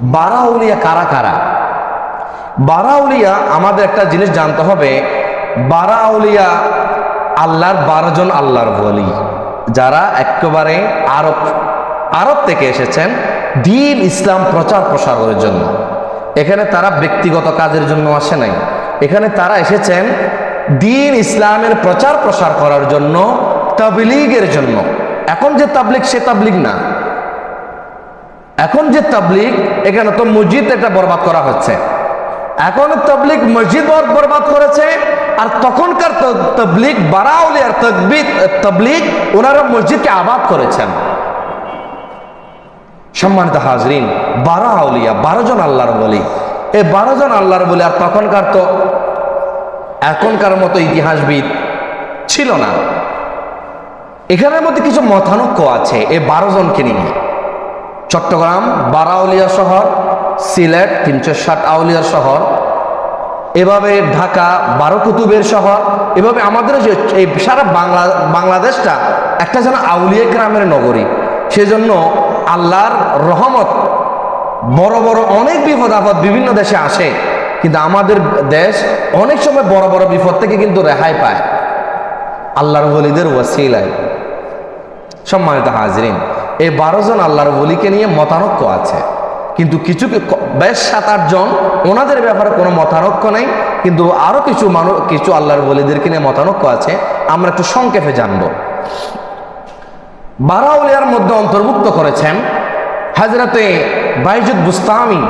বারাউলিয়া কারা কারা? বারাউলিয়া আমাদের একটা জিনিস জানতে হবে। বারাউলিয়া আল্লাহর বারো জন আল্লাহর বলি যারা একেবারে আরব আরব থেকে এসেছেন, দিন ইসলাম প্রচার প্রসারের জন্য। এখানে তারা ব্যক্তিগত কাজের জন্য আসে নাই। এখানে তারা এসেছেন দিন ইসলামের প্রচার প্রসার করার জন্য, তাবলিগের জন্য। এখন যে তাবলিগ, সে তাবলিগ না। এখন যে তাবলিগ, এখানে তো মসজিদ এটা বরবাদ করা হচ্ছে। এখন তাবলিগ মসজিদ বরবাদ করেছে, আর তখনকার ত- তাবলিগ বারাউলিয়ার তকবিদ তাবলিগ, ওনারা মসজিদকে আবাদ করেছেন। সম্মানিত হাজরিন বারো আউলিয়া বারো জন আল্লাহর বলি। এই বারো জন আল্লাহর বলি, আর তখনকার তো এখনকার মতো ইতিহাসবিদ ছিল না। এখানের মধ্যে কিছু মতানক্য আছে এই বারো জনকে নিয়ে। চট্টগ্রাম, বারাউলিয়া শহর, সিলেট, তিনশো ষাট আউলিয়া শহর, এভাবে ঢাকা বারো কুতুবের শহর, এভাবে আমাদের যে এই সারা বাংলা, বাংলাদেশটা একটা যেন আউলিয়া গ্রামের নগরী। সেজন্য আল্লাহর রহমত, বড় বড় অনেক বিপদ আপদ বিভিন্ন দেশে আসে, কিন্তু আমাদের দেশ অনেক সময় বড় বড় বিপদ থেকে কিন্তু রেহাই পায়। আল্লাহর বলিদের ওয়াসিলায়। সম্মানিত হাজরিন এই বারো জন আল্লাহর বলিকে নিয়ে মতানক্য আছে। কিন্তু কিছু বেশ সাত, আট জন, ওনাদের ব্যাপারে কোনো মতানক্য নেই। কিন্তু আরও কিছু মানুষ কিছু আল্লাহর বলিদেরকে নিয়ে মতানক্য আছে। আমরা একটু সংক্ষেপে জানব। বারাউলিয়ার মধ্যে অন্তর্ভুক্ত করেছেন হাজরতে বাইজুদ বুস্তামি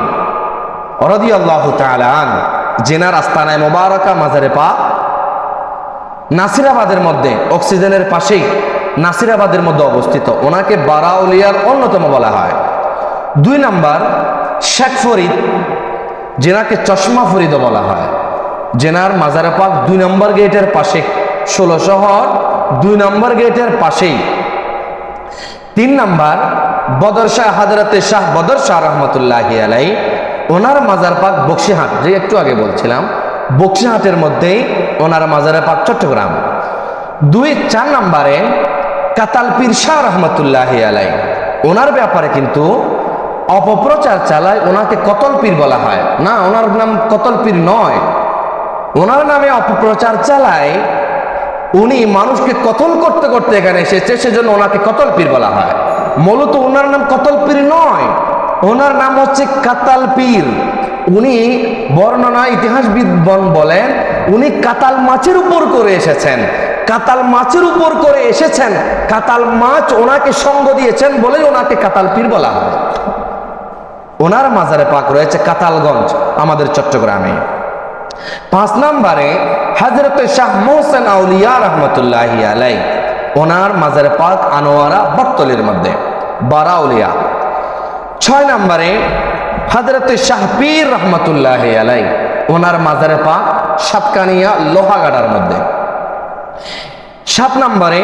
রদি আল্লাহ তালান জেনার আস্তানায় মোবারকা মাজারে পা, নাসিরাবাদের মধ্যে অক্সিজেনের পাশেই নাসিরাবাদের মধ্যে অবস্থিত। ওনাকে বারাউলিয়ার অন্যতম বলা হয়। দুই নাম্বার, শেখ ফরিদ জেনাকে চশমা ফরিদও বলা হয়। জেনার মাজারে পাক দুই নম্বর গেটের পাশে ষোলো শহর, দুই নম্বর গেটের পাশেই। তিন নাম্বার, বদর শাহ, হাজরতে শাহ বদর শাহ রহমতুল্লাহ আলাই ওনার মাজার পাক বক্সিহাট। যে একটু আগে বলছিলাম, বক্সিহাটের মধ্যেই ওনার মাজারে পাক চট্টগ্রাম। দুই, চার নাম্বারে কাতাল পীর শাহ রহমতুল্লাহ আলাই ওনার ব্যাপারে কিন্তু অপপ্রচার চালায় ওনাকে কতল পীর বলা হয়। না, ওনার নাম কতল পীর নয়। ওনার নামে অপপ্রচার চালায়, উনি মানুষকে কতল করতে করতে এখানে এসেছে, সেজন্য ওনাকে কতল পীর বলা হয়। মূলত ওনার নাম কতল পীর নয়। ওনার নাম হচ্ছে কাতাল পীর। উনি বর্ণনা ইতিহাসবিদ বলেন, উনি কাতাল মাছের উপর করে এসেছেন। কাতাল মাছের উপর করে এসেছেন। কাতাল মাছ ওনাকে সঙ্গ দিয়েছেন বলেই ওনাকে কাতাল পীর বলা হয়। ওনার মাজারে পাক রয়েছে কাতালগঞ্জ, আমাদের চট্টগ্রামে। পাঁচ নম্বরে হজরত শাহ মোহসেন আউলিয়া রহমতুল্লাহ আলাই ওনার মাজারে পাক আনোয়ারা বটতলির মধ্যে, বারাউলিয়া। ছয় নম্বরে হজরত শাহ পীর রহমতুল্লাহ আলাই ওনার মাজারে পাক সাতকানিয়া লোহাগাড়ার মধ্যে। সাত নম্বরে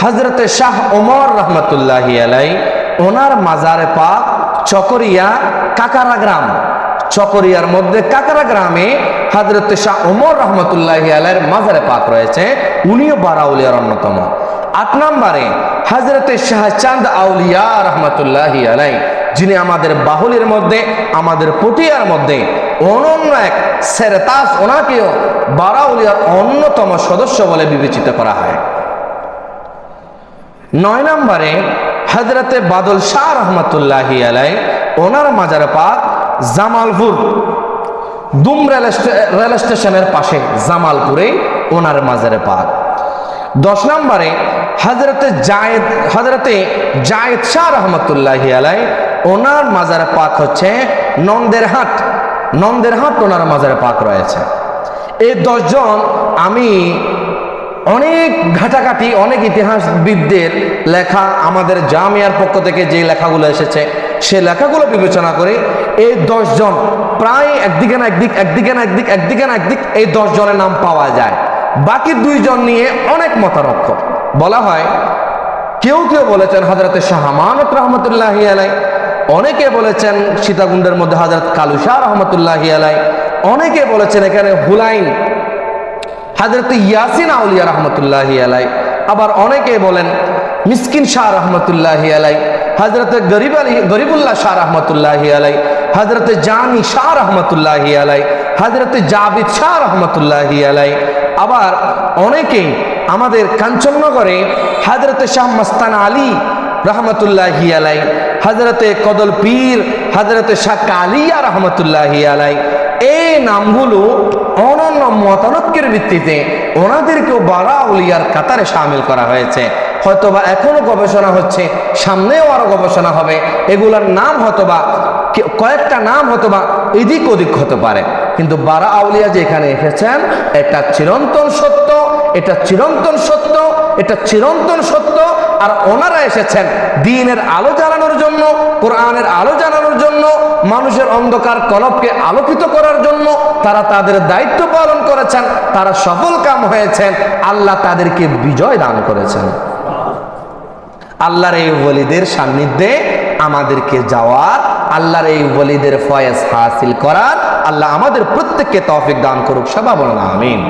হজরত শাহ ওমর রহমতুল্লাহ আলাই ওনার মাজারে পাক চকরিয়া কাকারা গ্রাম। চকরিয়ার মধ্যে কাকারা গ্রামে হজরত শাহ ওমর রহমতুল্লাহ আলাইয়ের মাজারে পাক রয়েছে, উনিও বারাউলিয়ার অন্যতম। আট নম্বরে হজরত শাহ চাঁদ আউলিয়া রহমতুল্লাহ আলাই যিনি আমাদের বাহুলের মধ্যে, আমাদের পটিয়ার মধ্যে অনন্য এক সেরতাস ওনাকেও বারাউলিয়ার অন্যতম সদস্য বলে বিবেচিত করা হয়। নয় নম্বরে হজরতে বাদল শাহ রহমতুল্লাহ আলাই ওনার মাজার পাক জামালপুর। দুম রেল রেল স্টেশনের পাশে জামালপুরে ওনার মাজারে পাক দশ নম্বরে হজরতে জায়েদ হজরতে জায়েদ শাহ রহমতুল্লাহ আলাই ওনার মাজারে পাক হচ্ছে নন্দেরহাট নন্দেরহাট ওনার মাজারে পাক রয়েছে। এই দশজন আমি অনেক ঘাটাঘাটি, অনেক ইতিহাসবিদদের লেখা আমাদের জামিয়ার পক্ষ থেকে যে লেখাগুলো এসেছে, সে লেখাগুলো বিবেচনা করে এই দশজন প্রায় একদিকে না একদিক, একদিকে না একদিক, একদিকে না একদিক এই দশ জনের নাম পাওয়া যায়। বাকি দুইজন নিয়ে অনেক মতানক্ষ বলা হয়, কেউ কেউ বলেছেন হাজরতে শাহমানত রহমতুল্লাহ আলাই অনেকে বলেছেন সীতাকুণ্ডের মধ্যে হাজরত কালুশাহ রহমতুল্লাহ আলাই অনেকে বলেছেন এখানে হুলাইন হাজরত ইয়াসিন আউলিয়া রহমতুল্লাহ আলাই আবার অনেকে বলেন মিসকিন শাহ রহমতুল্লাহ আলাই হজরত গরিব আলী, গরিবুল্লাহ শাহ রহমতুল্লাহ আলাই হজরতে জানি শাহ রহমতুল্লাহ আলাই হজরতে জাবিদ শাহ রহমতুল্লাহ আলাই আবার অনেকেই আমাদের কাঞ্চননগরে হজরতে শাহ মস্তান আলী রহমতুল্লাহ আলাই। হজরতে কদল পীর হজরতে শাহ কালিয়া রহমতুল্লাহ আলাই। এই নামগুলো অনন্য মতানক্যের ভিত্তিতে ওনাদেরকেও বারা উলিয়ার কাতারে সামিল করা হয়েছে। হয়তোবা এখনও গবেষণা হচ্ছে, সামনেও আরও গবেষণা হবে। এগুলার নাম হয়তোবা, কে- কয়েকটা নাম হয়তোবা এদিক ওদিক হতে পারে। কিন্তু বারা আউলিয়া যে এখানে এসেছেন, এটা চিরন্তন সত্য, এটা চিরন্তন সত্য, এটা চিরন্তন সত্য। আর ওনারা এসেছেন দিনের আলো জ্বালানোর জন্য, কোরআনের আলো জানানোর জন্য, মানুষের অন্ধকার কলবকে আলোকিত করার জন্য, তারা তাদের দায়িত্ব পালন করেছেন, তারা সফল কাম হয়েছেন, আল্লাহ তাদেরকে বিজয় দান করেছেন। আল্লাহর এই ওলিদের সান্নিধ্যে আমাদেরকে যাওয়ার, আল্লাহর এই ওলিদের ফয়েজ হাসিল করার আল্লাহ আমাদের প্রত্যেককে তৌফিক দান করুক সবাই বলুন আমিন।